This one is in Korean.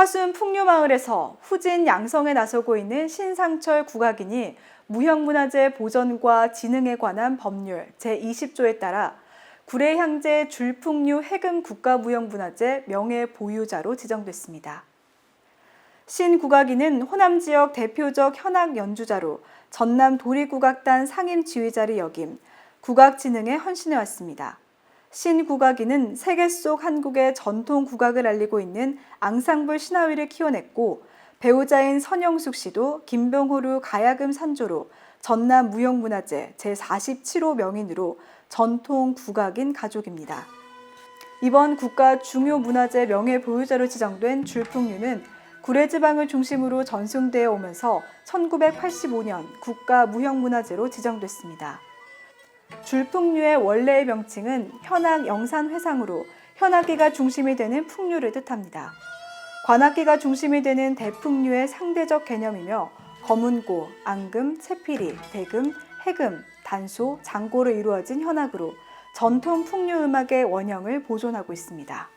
화순 풍류마을에서 후진 양성에 나서고 있는 신상철 국악인이 무형문화재 보전과 진흥에 관한 법률 제20조에 따라 구례향제 줄풍류 해금 국가무형문화재 명예보유자로 지정됐습니다. 신 국악인은 호남 지역 대표적 현악 연주자로 전남 도리국악단 상임 지휘자를 역임, 국악 진흥에 헌신해 왔습니다. 신 국악인은 세계 속 한국의 전통 국악을 알리고 있는 앙상블 신하위를 키워냈고 배우자인 선영숙 씨도 김병호루 가야금 산조로 전남 무형문화재 제47호 명인으로 전통 국악인 가족입니다. 이번 국가 중요 문화재 명예 보유자로 지정된 줄풍류는 구례지방을 중심으로 전승되어 오면서 1985년 국가 무형문화재로 지정됐습니다. 줄풍류의 원래의 명칭은 현악 영산회상으로 현악기가 중심이 되는 풍류를 뜻합니다. 관악기가 중심이 되는 대풍류의 상대적 개념이며 검은고, 앙금, 채피리, 대금, 해금, 단소, 장고로 이루어진 현악으로 전통 풍류 음악의 원형을 보존하고 있습니다.